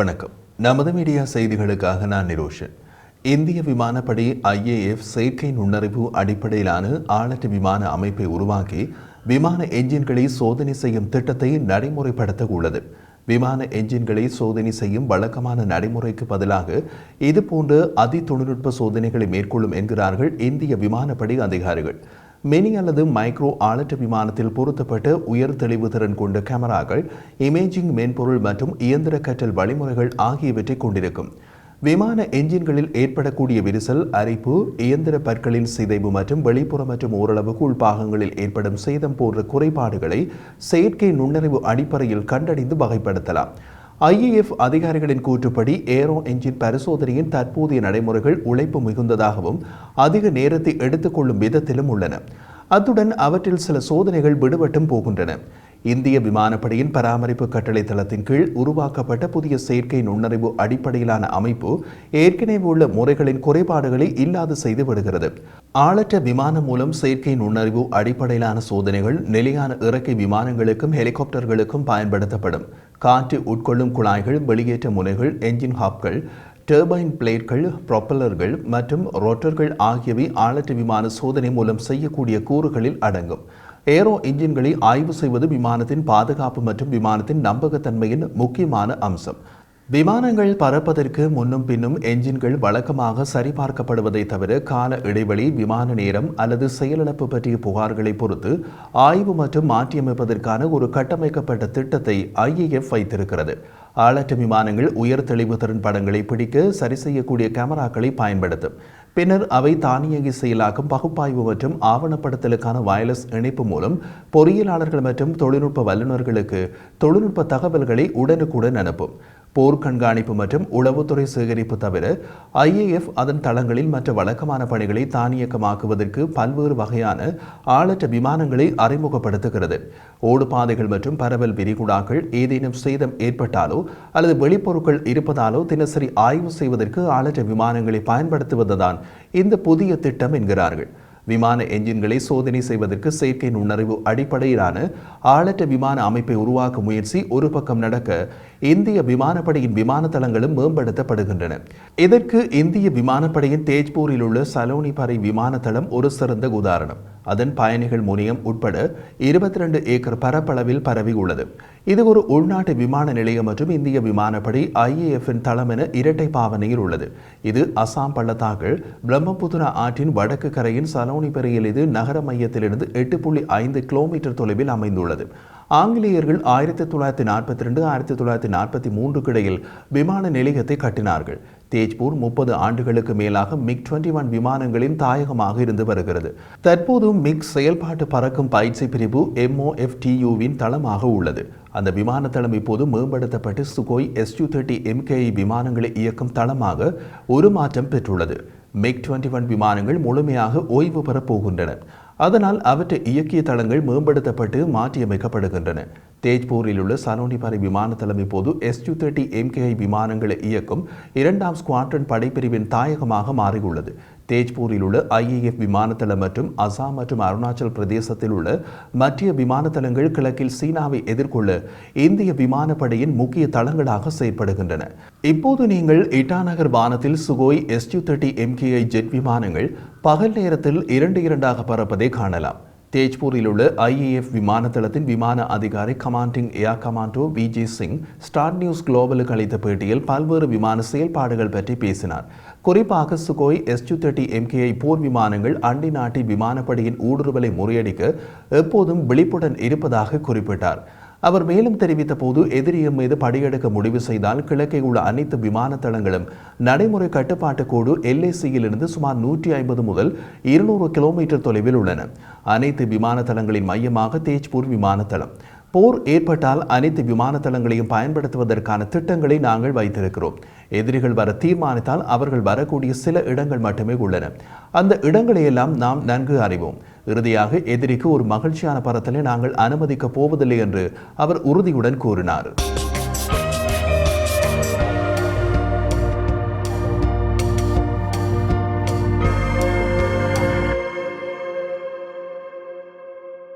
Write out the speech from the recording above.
வணக்கம். நமது மீடியா செய்திகளுக்காக நான் நிரோஷன். இந்திய விமானப்படை ஐஏஎஃப் செயற்கை நுண்ணறிவு அடிப்படையிலான ஆளற்ற விமான அமைப்பை உருவாக்கி விமான என்ஜின்களை சோதனை செய்யும் திட்டத்தை நடைமுறைப்படுத்த உள்ளது. விமான என்ஜின்களை சோதனை செய்யும் வழக்கமான நடைமுறைக்கு பதிலாக இதுபோன்ற அதி தொழில்நுட்ப சோதனைகளை மேற்கொள்ளும் என்கிறார்கள் இந்திய விமானப்படை அதிகாரிகள். மினி அல்லது மைக்ரோ ஆலட் விமானத்தில் பொருத்தப்பட்ட உயர் தெளிவு திறன் கொண்ட கேமராக்கள் இமேஜிங் மென்பொருள் மற்றும் இயந்திர கற்றல் வழிமுறைகள் ஆகியவற்றை கொண்டிருக்கும். விமான என்ஜின்களில் ஏற்படக்கூடிய விரிசல் அரிப்பு இயந்திர பற்களின் சிதைவு மற்றும் வெளிப்புற மற்றும் ஓரளவு உள்பாகங்களில் ஏற்படும் சேதம் போன்ற குறைபாடுகளை செயற்கை நுண்ணறிவு அடிப்படையில் கண்டறிந்து வகைப்படுத்தலாம். ஐஏஎஃப் அதிகாரிகளின் கூற்றுப்படி ஏரோ என்ஜின் பரிசோதனையின் தற்போதைய நடைமுறைகள் உழைப்பு மிகுந்ததாகவும் அதிக நேரத்தை எடுத்துக்கொள்ளும் விதத்திலும் உள்ளன. அத்துடன் அவற்றில் சில சோதனைகள் விடுபட்டும் போகின்றன. இந்திய விமானப்படையின் பராமரிப்பு கட்டளை தளத்தின் கீழ் உருவாக்கப்பட்ட புதிய செயற்கை நுண்ணறிவு அடிப்படையிலான அமைப்பு ஏற்கனவே உள்ள முறைகளின் குறைபாடுகளை இல்லாது செய்து விடுகிறது. ஆளற்ற விமானம் மூலம் செயற்கை நுண்ணறிவு அடிப்படையிலான சோதனைகள் நிலையான இறக்கை விமானங்களுக்கும் ஹெலிகாப்டர்களுக்கும் பயன்படுத்தப்படும். காற்று உட்கொள்ளும் குழாய்கள் வெளியேற்ற முனைகள் என்ஜின் ஹாப்கள் டர்பைன் பிளேட்கள் ப்ரொப்பலர்கள் மற்றும் ரொட்டர்கள் ஆகியவை ஆளற்ற விமான சோதனை மூலம் செய்யக்கூடிய கூறுகளில் அடங்கும் ஏரோ இன்ஜின்களை ஆய்வு செய்வது விமானத்தின் பாதுகாப்பு மற்றும் விமானத்தின் நம்பகத்தன்மையின் முக்கியமான அம்சம் விமானங்கள் பறப்பதற்கு முன்னும் பின்னும் என்ஜின்கள் வழக்கமாக சரிபார்க்கப்படுவதை தவிர கால இடைவெளி விமான நேரம் அல்லது செயலிழப்பு பற்றிய புகார்களை பொறுத்து ஆய்வு மற்றும் மாற்றியமைப்பதற்கான ஒரு கட்டமைக்கப்பட்ட திட்டத்தை ஐஏஎஃப் வைத்திருக்கிறது. ஆளற்ற விமானங்கள் உயர் தெளிவு திறன் படங்களை பிடிக்க சரி செய்யக்கூடிய கேமராக்களை பயன்படுத்தும். பின்னர் அவை தானியங்கி செயலாக்கும் பகுப்பாய்வு மற்றும் ஆவணப்படுத்தலுக்கான வயர்லெஸ் இணைப்பு மூலம் பொறியியலாளர்கள் மற்றும் தொழில்நுட்ப வல்லுநர்களுக்கு தொழில்நுட்ப தகவல்களை உடனுக்குடன் அனுப்பும். போர் கண்காணிப்பு மற்றும் உளவுத்துறை சேகரிப்பு தவிர ஐஏஎஃப் அதன் தளங்களில் மற்ற வழக்கமான பணிகளை தானியக்கமாக்குவதற்கு பல்வேறு வகையான ஆளற்ற விமானங்களை அறிமுகப்படுத்துகிறது. ஓடுபாதைகள் மற்றும் பரவல் விரிகுடாக்கள் ஏதேனும் சேதம் ஏற்பட்டாலோ அல்லது வெளிப்பொருட்கள் இருப்பதாலோ தினசரி ஆய்வு செய்வதற்கு ஆளற்ற விமானங்களை பயன்படுத்துவதுதான் இந்த புதிய திட்டம் என்கிறார்கள். விமான என்ஜின்களை சோதனை செய்வதற்கு செயற்கை நுண்ணறிவு அடிப்படையிலான ஆளற்ற விமான அமைப்பை உருவாக்கும் முயற்சி ஒரு பக்கம் நடக்க இந்திய விமானப்படையின் விமான தளங்களும் மேம்படுத்தப்படுகின்றன. இதற்கு இந்திய விமானப்படையின் தேஜ்பூரில் உள்ள சலோனிபறை விமான தளம் ஒரு சிறந்த உதாரணம். அதன் பயணிகள் முனையம் உட்பட இருபத்தி ரெண்டு ஏக்கர் பரப்பளவில் பரவி உள்ளது. இது ஒரு உள்நாட்டு விமான நிலையம் மற்றும் இந்திய விமானப்படை ஐஏஎஃப்பின் தளம் என இரட்டை பாவனையில் உள்ளது. இது அசாம் பள்ளத்தாக்கள் பிரம்மபுத்திரா ஆற்றின் வடக்கு கரையின் சலோனி பெரியில் இது நகர மையத்திலிருந்து எட்டு புள்ளி ஐந்து கிலோமீட்டர் தொலைவில் அமைந்துள்ளது. ஆங்கிலேயர்கள் ஆயிரத்தி தொள்ளாயிரத்தி நாற்பத்தி ரெண்டு ஆயிரத்தி தொள்ளாயிரத்தி நாற்பத்தி மூன்றுக்கு இடையில் விமான நிலையத்தை கட்டினார்கள். தேஜ்பூர் முப்பது ஆண்டுகளுக்கு மேலாக மிக் டுவெண்ட்டி ஒன் விமானங்களின் தாயகமாக இருந்து வருகிறது. தற்போது மிக் செயல்பாட்டு பறக்கும் பயிற்சி பிரிவு எம்ஓஎஃப்டியூவின் தளமாக உள்ளது. அந்த விமான தளம் இப்போது மேம்படுத்தப்பட்டு சுகோய் எஸ்யூ தேர்ட்டி எம்கேஐ விமானங்களை இயக்கும் தளமாக ஒரு மாற்றம் பெற்றுள்ளது. மிக் டுவெண்ட்டி ஒன் விமானங்கள் முழுமையாக ஓய்வு பெறப் போகின்றன. அதனால் அவற்றை இயக்கிய தளங்கள் மேம்படுத்தப்பட்டு மாற்றியமைக்கப்படுகின்றன. தேஜ்பூரில் உள்ள சலோனிபாறை விமான தளம் இப்போது எஸ்யூ தேர்ட்டி எம்கேஐ விமானங்களை இயக்கும் இரண்டாம் ஸ்குவாட்ரன் படைப்பிரிவின் தாயகமாக மாறியுள்ளது. தேஜ்பூரில் உள்ள ஐஏஎஃப் விமானத்தளம் மற்றும் அசாம் மற்றும் அருணாச்சல் பிரதேசத்தில் உள்ள மத்திய விமானத்தளங்கள் கிழக்கில் சீனாவை எதிர்கொள்ள இந்திய விமானப்படையின் முக்கிய தளங்களாக செயற்படுகின்றன. இப்போது நீங்கள் இட்டாநகர் வானத்தில் Sukhoi SU thirty MKI jet விமானங்கள் பகல் நேரத்தில் இரண்டு இரண்டாக பறப்பதை காணலாம். தேஜ்பூரில் உள்ள ஐஏஎஃப் விமானத்தளத்தின் விமான அதிகாரி commanding air commodore V J Singh Star News குளோபலுக்கு அளித்த பேட்டியில் பல்வேறு விமான செயல்பாடுகள் பற்றி பேசினார். குறிப்பாக சுகோய் எஸ்யூ தேர்ட்டி எம்கேஐ போர் விமானங்கள் அண்டை நாட்டின் விமானப்படையின் ஊடுருவலை முறியடிக்க எப்போதும் விழிப்புடன் இருப்பதாக குறிப்பிட்டார். அவர் மேலும் தெரிவித்த போது எதிரியம் மீது படையெடுக்க முடிவு செய்தால் கிழக்கே உள்ள அனைத்து விமான தளங்களும் நடைமுறை கட்டுப்பாட்டு கோடு எல்ஏசியிலிருந்து சுமார் நூற்றி ஐம்பது முதல் இருநூறு கிலோமீட்டர் தொலைவில் உள்ளன. அனைத்து விமான தளங்களின் மையமாக தேஜ்பூர் விமான தளம். போர் ஏற்பட்டால் அனைத்து விமான தளங்களையும் பயன்படுத்துவதற்கான திட்டங்களை நாங்கள் வைத்திருக்கிறோம். எதிரிகள் வர தீர்மானித்தால் அவர்கள் வரக்கூடிய சில இடங்கள் மட்டுமே உள்ளன. அந்த இடங்களையெல்லாம் நாம் நன்கு அறிவோம். இறுதியாக எதிரிக்கு ஒரு மகிழ்ச்சியான பறத்தலை நாங்கள் அனுமதிக்கப் போவதில்லை என்று அவர் உறுதியுடன் கூறினார்.